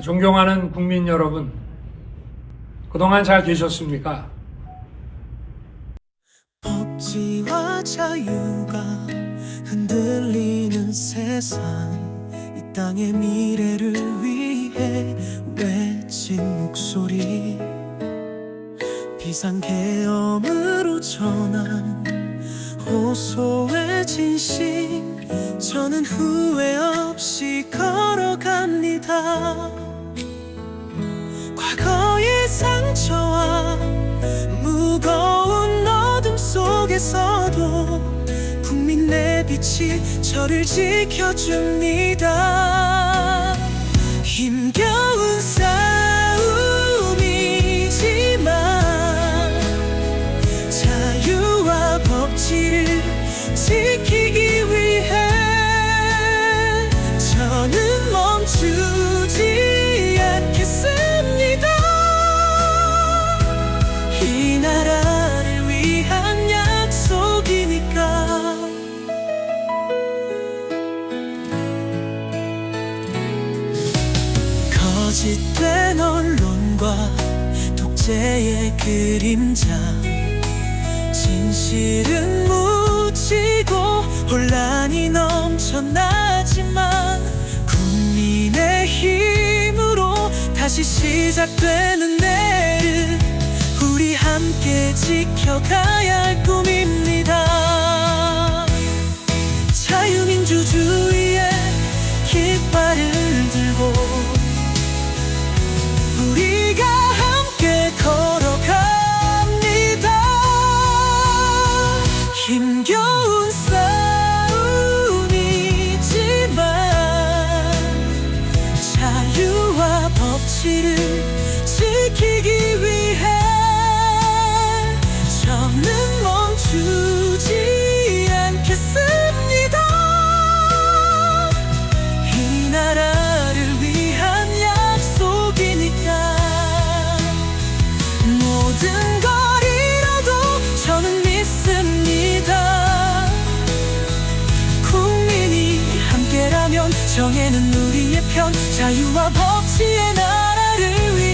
존경하는 국민 여러분, 그동안 잘 계셨습니까? 복지와 자유가 흔들리는 세상 이 땅의 미래를 위해 외친 목소리 비상계엄으로 전한 호소의 진심 저는 후회 없이 걸어갑니다. 과거의 상처와 무거운 어둠 속에서도 국민의 빛이 저를 지켜줍니다 거짓된 언론과 독재의 그림자. 진실은 묻히고 혼란이 넘쳐나지만 국민의 힘으로 다시 시작되는 내일 우리 함께 지켜가야 할 꿈입니다 정해는 우리의 편. 자유와 법치의 나라를 위해